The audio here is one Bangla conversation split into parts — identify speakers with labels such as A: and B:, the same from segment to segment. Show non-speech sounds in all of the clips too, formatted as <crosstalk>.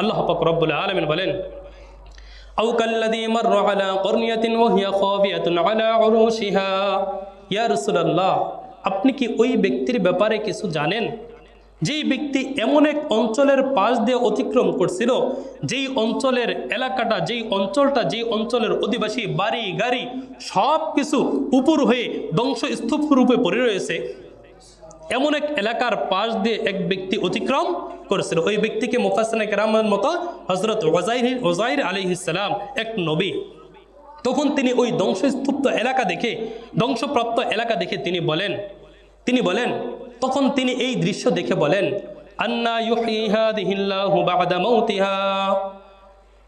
A: আল্লাহ পাক রব্বুল আলমিন বলেন أو كالذي مر على قرية وهي خاوية على عروشها يا رسول الله আপনি কি ওই ব্যক্তির ব্যাপারে কিছু জানেন যেই ব্যক্তি এমন এক অঞ্চলের পাশ দিয়ে অতিক্রম করছিল যেই অঞ্চলের এলাকাটা যেই অঞ্চলটা যেই অঞ্চলের অধিবাসী বাড়ি গাড়ি সব কিছু উপর হয়ে ধ্বংসস্তূপ রূপে পড়ে রয়েছে এমন এক এলাকার পাশ দিয়ে এক ব্যক্তি অতিক্রম করেছিল। ওই ব্যক্তিকে মুফাসনা কেরামের মতো হজরত ওজাইর ওজাইর আলী এক নবী। তখন তিনি ওই ধ্বংসস্তূপ্ত এলাকা দেখে, ধ্বংসপ্রাপ্ত এলাকা দেখে তিনি বলেন তিনি বলেন, তখন তিনি এই দৃশ্য দেখে বলেন, আন্না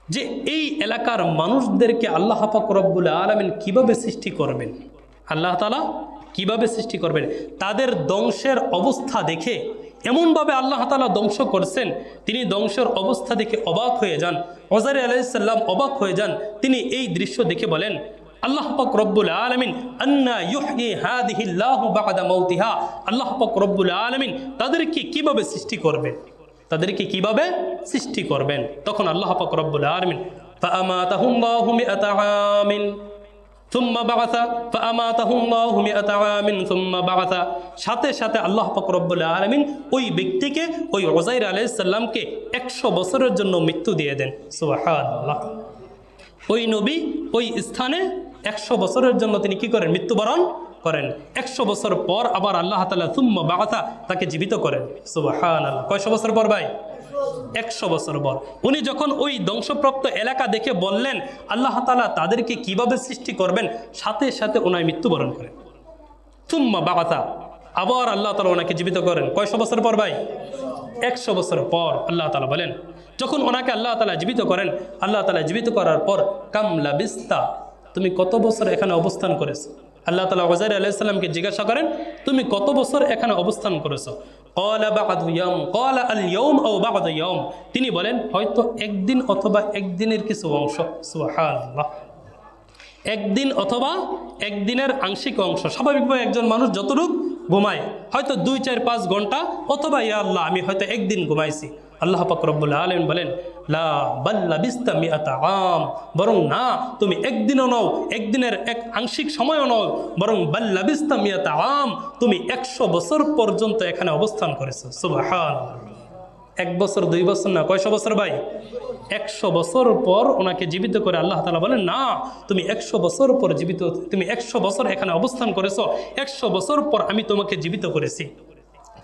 A: যে এই এলাকার মানুষদেরকে আল্লাহ পাক রব্বুল আলমিন কীভাবে সৃষ্টি করবেন? আল্লাহ তালা কিভাবে সৃষ্টি করবেন তাদের ধ্বংসের অবস্থা দেখে এমনভাবে আল্লাহ তালা ধ্বংস করছেন তিনি ধ্বংসের অবস্থা দেখে অবাক হয়ে যান ওজারি আলাইসাল্লাম অবাক হয়ে যান তিনি এই দৃশ্য দেখে বলেন আল্লাহ পাক রব্বুল আলমিন আন্না ইউহি হাদিহিল্লাহু বাদা মাউতিহা আল্লাহ পাক রব্বুল আলমিন তাদেরকে কিভাবে সৃষ্টি করবেন তাদেরকে কিভাবে সৃষ্টি করবেন তখন আল্লাহ পাক রব্বুল আলামিন فأماتهم الله مئة عام সুম্মা বাগাসা আমাতাহুমিন সুম্মা বাগাসা। সাথে সাথে আল্লাহ ফকরবুল্লা আলামিন ওই ব্যক্তিকে, ওই ওজাইর আলাইসাল্লামকে একশো বছরের জন্য মৃত্যু দিয়ে দেন। সুবাহ ওই নবী ওই স্থানে একশো বছরের জন্য তিনি কি করেন? মৃত্যুবরণ করেন। একশো বছর পর আবার আল্লাহ তাআলা সুম্মা বাগাসা তাকে জীবিত করেন। সুবাহ কয়শো বছর পর ভাই? একশো বছর পর। উনি যখন ওই ধ্বংসপ্রাপ্ত এলাকা দেখে বললেন, আল্লাহ তালা তাদেরকে কীভাবে সৃষ্টি করবেন, সাথে সাথে ওনায় মৃত্যুবরণ করেন। তুম্মা বাগাতা আবার আল্লাহ তালা ওনাকে জীবিত করেন। কয়শো বছর পর ভাই? একশো বছর পর আল্লাহ তালা বলেন। যখন ওনাকে আল্লাহ তালা জীবিত করেন, আল্লাহ তালা জীবিত করার পর কামলা বিস্তা তুমি কত বছর এখানে অবস্থান করেছ? আল্লাহ তালা ওজাইর আলাইসাল্লামকে জিজ্ঞাসা করেন, তুমি কত বছর এখানে অবস্থান করেছ? তিনি বলেন, হয়তো একদিন অথবা একদিনের কিছু অংশ। সুবহানাল্লাহ। একদিন অথবা একদিনের আংশিক অংশ। স্বাভাবিকভাবে একজন মানুষ যতটুক ঘুমায়। হয়তো দুই, চার, পাঁচ ঘণ্টা, অথবা ইয়া আল্লাহ, আমি হয়তো একদিন ঘুমাইছি। আল্লাহ পাকরবুল আলম বলেন, লা বাল্লা আম। বরং না, তুমি একদিনও নও, একদিনের এক আংশিক সময়ও নও, বরং বাল্লা বিস্তা মিয়াতা আম, তুমি একশো বছর পর্যন্ত এখানে অবস্থান করেছ। সুবাহান এক বছর, দুই বছর না, কয়শো বছর ভাই? একশো বছর পর ওনাকে জীবিত করে আল্লাহ তালা বলেন, না, তুমি একশো বছর পর জীবিত, তুমি একশো বছর এখানে অবস্থান করেছ, একশো বছর পর আমি তোমাকে জীবিত করেছি।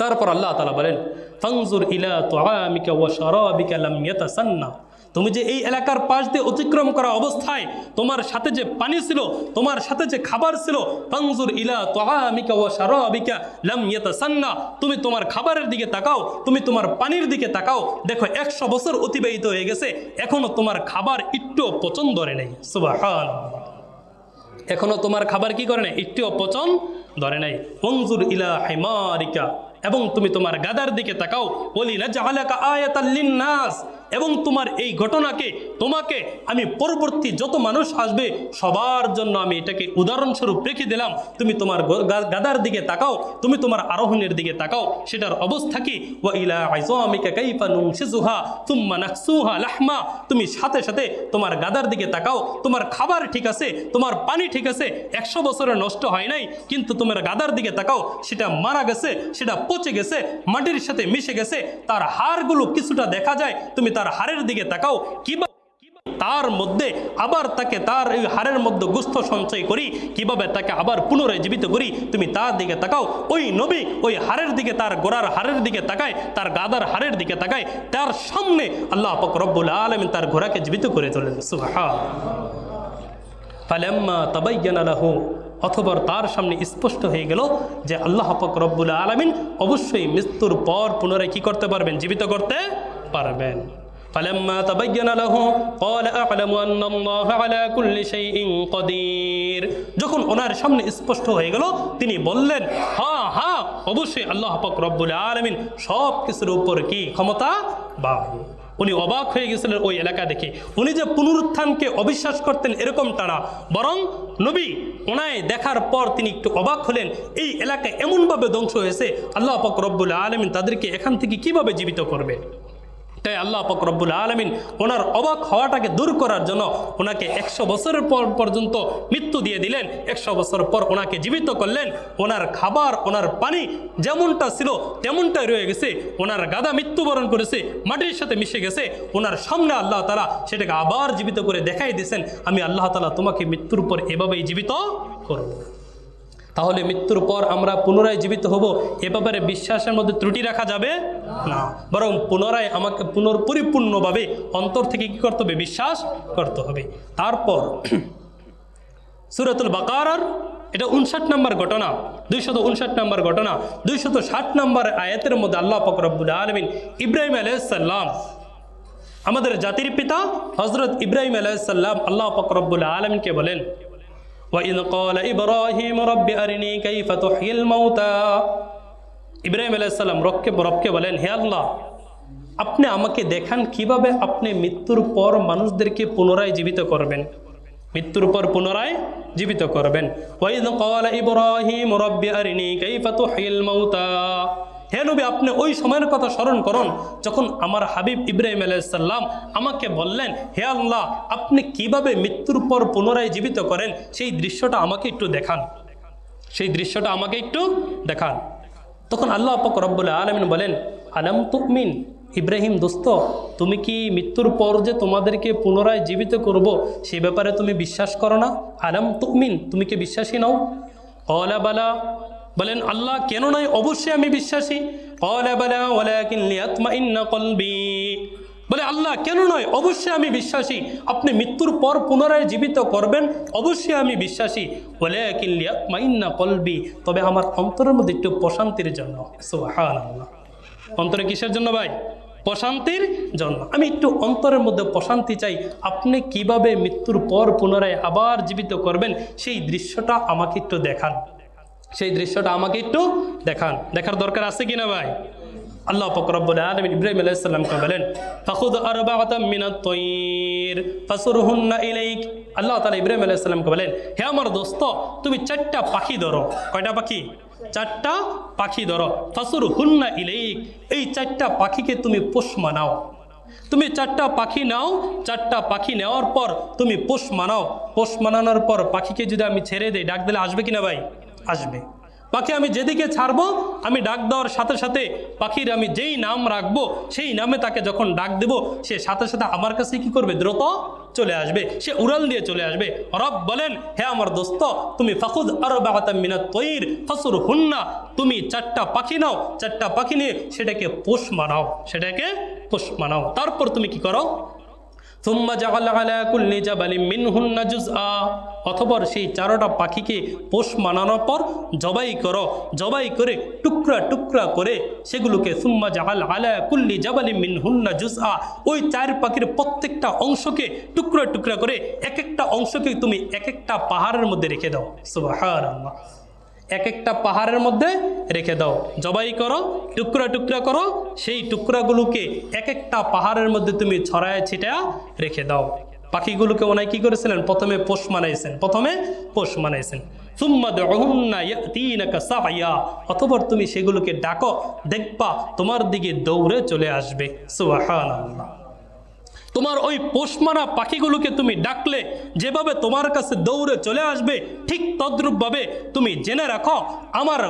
A: তারপর আল্লাহ তালা বলেন ফাংজুর ইলা তো আমিকা ও সরিকা লাম ইয়াতাসান্না। তুমি যে এই এলাকার পাশ দিয়ে অতিক্রম করা অবস্থায় তোমার সাথে যে পানি ছিল, তোমার সাথে যে খাবার ছিল ফাংজুর ইলা তোয়ামিকা ও শরাবিকা লাম ইয়াতাসান্না, তুমি তোমার খাবারের দিকে তাকাও, তুমি তোমার পানির দিকে তাকাও। দেখো, একশো বছর অতিবাহিত হয়ে গেছে, এখনও তোমার খাবার একটু পছন্দ ধরে নেই। সুবহানাল্লাহ। এখনও তোমার খাবার কি করে নাই? একটিও পচন ধরে নাই। মঞ্জুর ইলা হেমারিকা এবং তুমি তোমার গাদার দিকে তাকাও। বলি আয়াতাল্লিন নাস এবং তোমার এই ঘটনাকে, তোমাকে আমি পরবর্তী যত মানুষ আসবে, সবার জন্য আমি এটাকে উদাহরণস্বরূপ রেখে দিলাম। তুমি তোমার গাদার দিকে তাকাও, তুমি তোমার আরোহণের দিকে তাকাও। সেটার অবস্থা কি? লাহমা। তুমি সাথে সাথে তোমার গাদার দিকে তাকাও। তোমার খাবার ঠিক আছে, তোমার পানি ঠিক আছে, একশো বছরে নষ্ট হয় নাই, কিন্তু তোমার গাদার দিকে তাকাও। সেটা মারা গেছে, সেটা পচে গেছে, মাটির সাথে মিশে গেছে, তার হাড়গুলো কিছুটা দেখা যায়, তুমি তার হাড়ের দিকে তাকাও, কিবা তার মধ্যে আবার তাকে তার এই হাড়ের মধ্যে গুস্থ সঞ্চয় করি, কীভাবে তাকে আবার পুনরায় জীবিত করি, তুমি তার দিকে তাকাও, ওই নবী ওই হাড়ের দিকে, তার গোড়ার হাড়ের দিকে তাকায়, তার গাদার হাড়ের দিকে তাকায়, তার সামনে আল্লাহ পাক রব্বুল আলমিন তার ঘোড়াকে জীবিত করে তোলেন, সুবহান। ফালাম্মা তাবাইয়ানা লাহু অথবা তার সামনে স্পষ্ট হয়ে গেল যে আল্লাহ পাক রব্বুল আলামিন অবশ্যই মৃত্যুর পর পুনরায় কি করতে পারবেন জীবিত করতে পারবেন فلما تبين له قال أعلم أن الله على كل شيء قدير যখন ওনার সামনে স্পষ্ট হয়ে গেল তিনি বললেন হ্যাঁ হ্যাঁ অবশ্যই আল্লাহ পাক রব্বুল আলামিন সব কিছুর উপর কি ক্ষমতা বা উনি অবাক হয়ে গেছিলেন ওই এলাকা দেখে। উনি যে পুনরুত্থানকে অবিশ্বাস করতেন এরকম তারা। বরং নবী ওনায় দেখার পর তিনি একটু অবাক হলেন, এই এলাকা এমনভাবে ধ্বংস হয়েছে, আল্লাহ পাক রব্বুল আলমিন তাদেরকে এখান থেকে কীভাবে জীবিত করবে? তাই আল্লাহ ফকরবুল আলমিন ওনার অবাক হওয়াটাকে দূর করার জন্য ওনাকে একশো বছরের পর পর্যন্ত মৃত্যু দিয়ে দিলেন। একশো বছর পর ওনাকে জীবিত করলেন। ওনার খাবার, ওনার পানি যেমনটা ছিল তেমনটাই রয়ে গেছে। ওনার গাদা মৃত্যুবরণ করেছে, মাটির সাথে মিশে গেছে। ওনার সামনে আল্লাহ তালা সেটাকে আবার জীবিত করে দেখাই দিয়েছেন। আমি আল্লাহ তালা তোমাকে মৃত্যুর পর এভাবেই জীবিত করব। তাহলে মৃত্যুর পর আমরা পুনরায় জীবিত হব, এ ব্যাপারে বিশ্বাসের মধ্যে ত্রুটি রাখা যাবে না। বরং পুনরায় আমাকে পুনর্পরিপূর্ণভাবে অন্তর থেকে কী করতে হবে? বিশ্বাস করতে হবে। তারপর <clears throat> সুরাতুল বাকারার, এটা উনষাট নম্বর ঘটনা, দুইশত উনষাট নম্বর ঘটনা, দুইশত ষাট নম্বর আয়াতের মধ্যে আল্লাহ ফকরবুল আলমিন ইব্রাহিম আলাইসাল্লাম আমাদের জাতির পিতা হজরত ইব্রাহিম আলাইসাল্লাম আল্লাহ ফকরবুল আলমিনকে বলেন وإذ قال إبراهيم رب أرني كيف تحيي الموتى ইব্রাহিম আলাইসাল্লাম রবকে রবকে বলেন হে আল্লাহ আপনি আমাকে দেখান কিভাবে আপনি মৃত্যুর পর মানুষদেরকে পুনরায় জীবিত করবেন মৃত্যুর পর পুনরায় জীবিত করবেন ওয়াইদ ক্বালা ইব্রাহিম রব্বি আরিনি কাইফা তুহিল মাউতা হে নবী, আপনি ওই সময়ের কথা স্মরণ করুন, যখন আমার হাবিব ইব্রাহিম আলাইসাল্লাম আমাকে বললেন, হে আল্লাহ, আপনি কীভাবে মৃত্যুর পর পুনরায় জীবিত করেন? সেই দৃশ্যটা আমাকে একটু দেখান। সেই দৃশ্যটা আমাকে একটু দেখান। তখন আল্লাহ পাক রব্বুল আলমিন বলেন, আলাম তুকমিন ইব্রাহিম দোস্ত, তুমি কি মৃত্যুর পর যে তোমাদেরকে পুনরায় জীবিত করব, সে ব্যাপারে তুমি বিশ্বাস করো না? আলাম তুকমিন তুমি কি বিশ্বাসী নাও? অলা বালা বলেন, আল্লাহ কেন নয় অবশ্যই আমি বিশ্বাসী। বালা আল্লাহ কেন নয় অবশ্যই আমি বিশ্বাসী। আপনি মৃত্যুর পর পুনরায় জীবিত করবেন, অবশ্যই আমি বিশ্বাসী। বলে কিনলিয়া কলবি। তবে আমার অন্তরের মধ্যে একটু প্রশান্তির জন্য। অন্তরে কিসের জন্য ভাই? প্রশান্তির জন্য। আমি একটু অন্তরের মধ্যে প্রশান্তি চাই। আপনি কীভাবে মৃত্যুর পর পুনরায় আবার জীবিত করবেন? সেই দৃশ্যটা আমাকে একটু দেখান। সেই দৃশ্যটা আমাকে একটু দেখান। দেখার দরকার আছে কিনা ভাই? আল্লাহ ফকরবুল আলমিন ইব্রাহিম আলাইসাল্লামকে বলেন, ফাখুদ ফাসুরহুন্না ইলাইক। আল্লাহ তাআলা ইব্রাহিম আলাইসাল্লামকে বলেন, হে আমার দোস্ত, তুমি চারটা পাখি ধরো। কয়টা পাখি? চারটা পাখি ধরো। ফাসুর হুন্না ইলাইক, এই চারটা পাখিকে তুমি পোষ মানাও। তুমি চারটা পাখি নাও, চারটা পাখি নেওয়ার পর তুমি পোষ মানাও। পোষ মানানোর পর পাখিকে যদি আমি ছেড়ে দিই, ডাক দিলে আসবে কিনা ভাই? আসবে। পাখি আমি যেদিকে ছাড়বো, আমি ডাক দেওয়ার সাথে সাথে পাখির আমি যেই নাম রাখব, সেই নামে তাকে যখন ডাক দেব, সে সাথে সাথে আমার কাছে কি করবে? দ্রুত চলে আসবে। সে উড়াল দিয়ে চলে আসবে। রব বলেন, হে আমার দোস্ত, তুমি ফাকুদ আরও মিনাত তৈর ফাসুর হুন্না তুমি চারটা পাখি নাও, চারটা পাখি নিয়ে সেটাকে পোষ মানাও, সেটাকে পোষ মানাও। তারপর তুমি কি করো? সোম্মা জাগালাকুল্লি জাবালি মিনহুন্না জুজ আ অথবর সেই চারোটা পাখিকে পোষ মানানোর পর জবাই করো, জবাই করে টুকরা টুকরা করে সেগুলোকে সুম্মা জাহাল আলা কুল্লি জাবালি মিনহুন্না জুস আ ওই চার পাখির প্রত্যেকটা অংশকে টুকরা টুকরা করে এক একটা অংশকে তুমি এক একটা পাহাড়ের মধ্যে রেখে দাও। সুবাহ এক একটা পাহাড়ের মধ্যে রেখে দাও। জবাই করো, টুকরা টুকরা করো, সেই টুকরাগুলোকে এক একটা পাহাড়ের মধ্যে তুমি ছড়ায় ছিটা রেখে দাও। পাখিগুলোকে ওনায় কি করেছিলেন? প্রথমে পোষ মানাইছেন। প্রথমে পোষ মানাইছেন। অতঃপর তুমি সেগুলোকে ডাকো, দেখবা তোমার দিকে দৌড়ে চলে আসবে। সুবহানাল্লাহ। তোমার ওই পোষমারা পাখিগুলোকে তুমি ডাকলে, যেভাবে তোমার কাছে দৌড়ে চলে আসবে, ঠিক তদ্রূপভাবে তুমি জেনে রাখো, আমার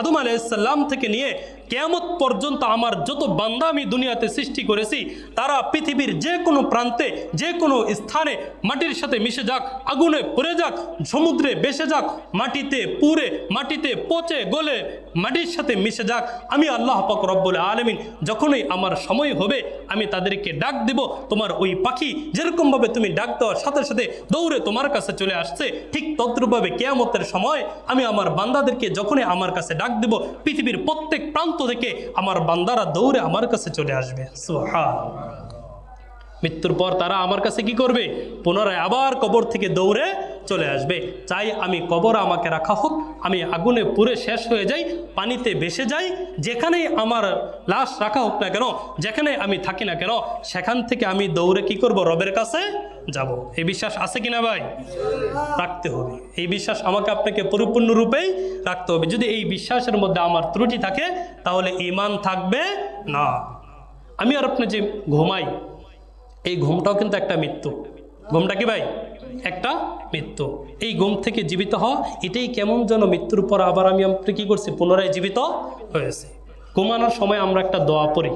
A: আদম আলাইসাল্লাম থেকে নিয়ে কেয়ামত পর্যন্ত আমার যত বান্দা আমি দুনিয়াতে সৃষ্টি করেছি, তারা পৃথিবীর যে কোনো প্রান্তে যে কোনো স্থানে মাটির সাথে মিশে যাক, আগুনে পড়ে যাক, সমুদ্রে বেসে যাক, মাটিতে পুড়ে, মাটিতে পচে গলে মাটির সাথে মিশে যাক। আমি আল্লাহ পাক রব্বুল আলমিন যখনই আমার সময় হবে, আমি তাদেরকে ডাক দেব, তোমার ওই পাখি যেরকমভাবে তুমি ডাক দেওয়ার সাথে সাথে দৌড়ে তোমার কাছে চলে আসছে, ঠিক তদ্রুপভাবে কেয়ামতের সময় আমি আমার বান্দাদেরকে যখনই আমার কাছে ডাক দেব, পৃথিবীর প্রত্যেক প্রান্ত থেকে আমার বান্দারা দৌড়ে আমার কাছে চলে আসবে। সোহা মৃত্যুর পর তারা আমার কাছে কি করবে? পুনরায় আবার কবর থেকে দৌড়ে চলে আসবে। চাই আমি কবর আমাকে রাখা হোক, আমি আগুনে পুড়ে শেষ হয়ে যাই, পানিতে ভেসে যাই, যেখানেই আমার লাশ রাখা হোক না কেন, যেখানে আমি থাকি না কেন, সেখান থেকে আমি দৌড়ে কি করব? রবের কাছে যাব। এই বিশ্বাস আছে কিনা ভাই? রাখতে হবে। এই বিশ্বাস আমাকে আপনাকে পরিপূর্ণরূপেই রাখতে হবে। যদি এই বিশ্বাসের মধ্যে আমার ত্রুটি থাকে, তাহলে ইমান থাকবে না। আমি আর আপনি যে ঘুমাই, এই ঘুমটাও কিন্তু একটা মৃত্যু। ঘুমটা কি ভাই? একটা মৃত্যু। এই ঘুম থেকে জীবিত হওয়া এটাই কেমন যেন মৃত্যুর পর আবার আমি আপনি কি করছি, পুনরায় জীবিত হয়েছে। ঘুমানোর সময় আমরা একটা দোয়া পড়ি।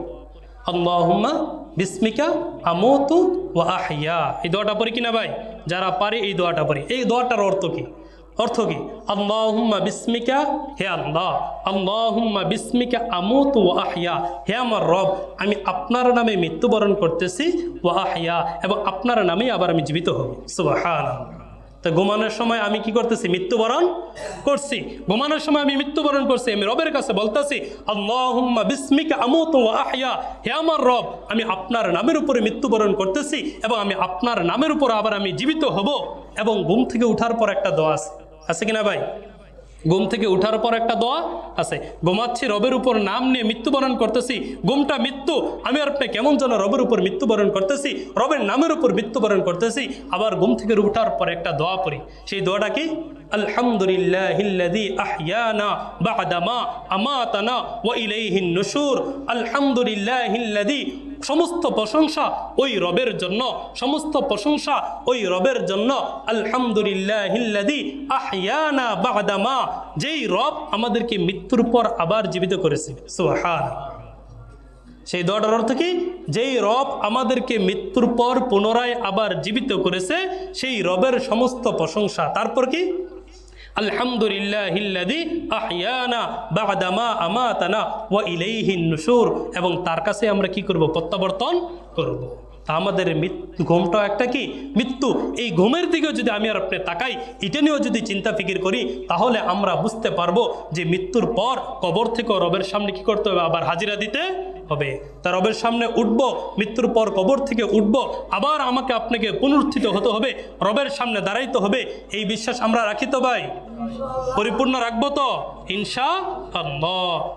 A: আল্লাহম্মা বিস্মিকা আমতু ও আহিয়া এই দোয়াটা পড়ি কিনা ভাই? যারা পারে এই দোয়াটা পড়ি। এই দোয়াটার অর্থ কি? অর্থ কি? আল্লাহুম্মা বিস্মিকা, হে আল্লাহ। আল্লাহুম্মা বিস্মিকা আমুত ও হে আমার রব, আমি আপনার নামে মৃত্যুবরণ করতেছি ও আহিয়া এবং আপনার নামেই আবার আমি জীবিত হব। সুবাহান তো ঘুমানোর সময় আমি কি করতেছি? মৃত্যুবরণ করছি। ঘুমানোর সময় আমি মৃত্যুবরণ করছি। আমি রবের কাছে বলতেছি, আল্লাহুম্মা বিস্মিকা আমুত ও আহিয়া। হে আমার রব, আমি আপনার নামের উপরে মৃত্যুবরণ করতেছি এবং আমি আপনার নামের উপর আবার আমি জীবিত হব এবং ঘুম থেকে উঠার পর একটা দোয়া আছে। আছে কিনা ভাই? ঘুম থেকে উঠার পর একটা দোয়া আছে। ঘুমাচ্ছি, রবের উপর নাম নিয়ে মৃত্যুবরণ করতেছি। ঘুমটা মৃত্যু, আমি আর আপনি কেমন যেন রবের উপর মৃত্যুবরণ করতেছি, রবের নামের উপর মৃত্যুবরণ করতেছি, আবার ঘুম থেকে উঠার পর একটা দোয়া পড়ি। সেই দোয়াটা কি? আলহামদুলিল্লাহিল্লাযী সমস্ত প্রশংসা ওই রবের জন্য, সমস্ত প্রশংসা ওই রবের জন্য। আলহামদুলিল্লাহিল্লাযী আহইয়ানা বা'দা মা। যেই রব আমাদেরকে মৃত্যুর পর আবার জীবিত করেছে। সুবহান সেই দোয়াটার অর্থ কি? যেই রব আমাদেরকে মৃত্যুর পর পুনরায় আবার জীবিত করেছে, সেই রবের সমস্ত প্রশংসা। তারপর কি? আলহামদুলিল্লাহিল্লাযী আহইয়ানা বা'দা মা আমাতানা ওয়া ইলাইহিন নুশুর। এবং তার কাছে আমরা কি করব? প্রত্যাবর্তন করব। আমাদের ঘুমটাও একটা কি? মৃত্যু। এই ঘুমের দিকেও যদি আমি আর আপনি তাকাই, এটা নিয়েও যদি চিন্তা ফিকির করি, তাহলে আমরা বুঝতে পারব যে মৃত্যুর পর কবর থেকেও রবের সামনে কি করতে হবে? আবার হাজিরা দিতে হবে। তা রবের সামনে উঠব, মৃত্যুর পর কবর থেকে উঠব, আবার আমাকে আপনাকে পুনরুত্থিত হতে হবে, রবের সামনে দাঁড়াইতে হবে। এই বিশ্বাস আমরা রাখি তো ভাই? পরিপূর্ণ রাখব তো? ইনশা আল্লাহ